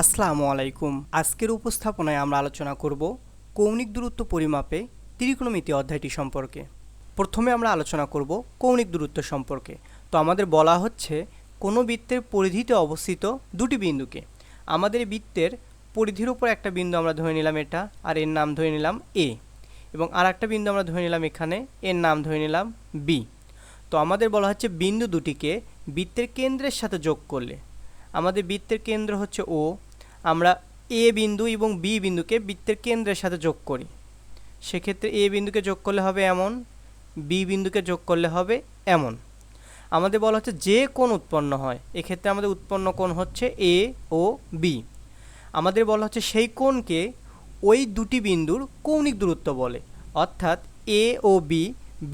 আসসালামু আলাইকুম। আজকের উপস্থাপনায় আমরা আলোচনা করব কৌণিক দূরত্ব পরিমাপে ত্রিকোণমিতি অধ্যায়টি সম্পর্কে। প্রথমে আমরা আলোচনা করব কৌণিক দূরত্ব সম্পর্কে। তো আমাদের বলা হচ্ছে কোনো বৃত্তের পরিধিতে অবস্থিত দুটি বিন্দুকে। আমাদের বৃত্তের পরিধির উপর একটা বিন্দু আমরা ধরে নিলাম এটা আর এর নাম ধরে নিলাম এ। এবং আর একটা বিন্দু আমরা ধরে নিলাম এখানে, এর নাম ধরে নিলাম বি। তো আমাদের বলা হচ্ছে বিন্দু দুটিকে বৃত্তের কেন্দ্রের সাথে যোগ করলে। আমাদের বৃত্তের কেন্দ্র হচ্ছে ও আমরা এ বিন্দু এবং বি বিন্দুকে বৃত্তের কেন্দ্রের সাথে যোগ করি। সেক্ষেত্রে এ বিন্দুকে যোগ করলে হবে এমন, বি বিন্দুকে যোগ করলে হবে এমন। আমাদের বলা হচ্ছে যে কোণ উৎপন্ন হয়, এক্ষেত্রে আমাদের উৎপন্ন কোণ হচ্ছে এ ও বি। আমাদের বলা হচ্ছে সেই কোণকে ওই দুটি বিন্দুর কৌণিক দূরত্ব বলে। অর্থাৎ এ ও বি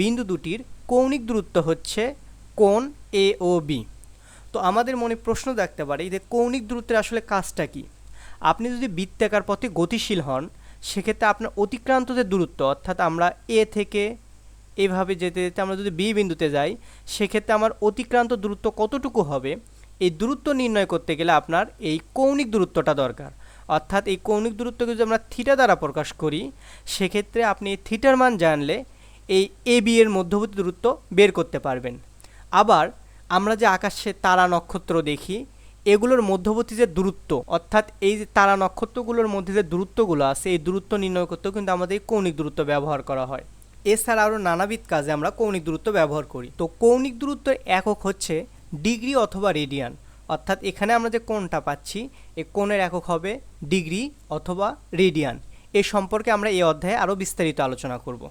বিন্দু দুটির কৌণিক দূরত্ব হচ্ছে কোণ এ ও বি। তো আমাদের মনে প্রশ্ন থাকতে পারে যে কৌণিক দূরত্বের আসলে কাজটা কি? আপনি যদি বৃত্তাকার পথে গতিশীল হন, সেক্ষেত্রে আপনার অতিক্রান্ত যে দূরত্ব, অর্থাৎ আমরা এ থেকে এভাবে যেতে যেতে আমরা যদি বি বিন্দুতে যাই, সেক্ষেত্রে আমার অতিক্রান্ত দূরত্ব কতটুকু হবে? এই দূরত্ব নির্ণয় করতে গেলে আপনার এই কৌণিক দূরত্বটা দরকার। অর্থাৎ এই কৌণিক দূরত্বকে যদি আমরা থিটা দ্বারা প্রকাশ করি, সেক্ষেত্রে আপনি থিটার মান জানলে এই এ বি এর মধ্যবর্তী দূরত্ব বের করতে পারবেন। আবার আমরা যে আকাশে তারা নক্ষত্র দেখি এগুলোর মধ্যবর্তী যে দূরত্ব, অর্থাৎ এই যে তারা নক্ষত্রগুলোর মধ্যে যে দূরত্বগুলো আছে, এই দূরত্ব নির্ণয় করতেও কিন্তু আমাদের এই কৌণিক দূরত্ব ব্যবহার করা হয়। এছাড়া আরও নানাবিধ কাজে আমরা কৌণিক দূরত্ব ব্যবহার করি। তো কৌণিক দূরত্বের একক হচ্ছে ডিগ্রি অথবা রেডিয়ান, অর্থাৎ এখানে আমরা যে কোণটা পাচ্ছি, এই কোণের একক হবে ডিগ্রি অথবা রেডিয়ান। এ সম্পর্কে আমরা এই অধ্যায়ে আরও বিস্তারিত আলোচনা করব।